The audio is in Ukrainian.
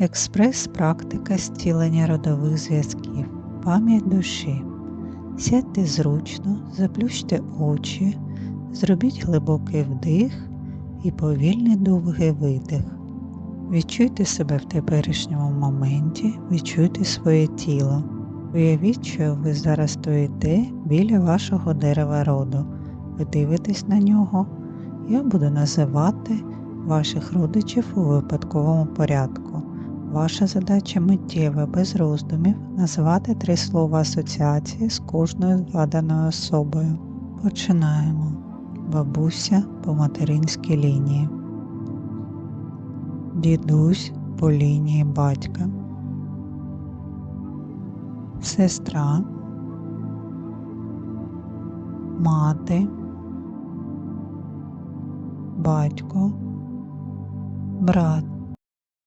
Експрес-практика зцілення родових зв'язків. Пам'ять душі. Сядьте зручно, заплющте очі, зробіть глибокий вдих і повільний довгий видих. Відчуйте себе в теперішньому моменті, відчуйте своє тіло. Уявіть, що ви зараз стоїте біля вашого дерева роду. Ви дивитесь на нього. Я буду називати ваших родичів у випадковому порядку. Ваша задача миттєва, без роздумів, назвати три слова асоціації з кожною згаданою особою. Починаємо. Бабуся по материнській лінії, дідусь по лінії батька, сестра, мати, батько, брат.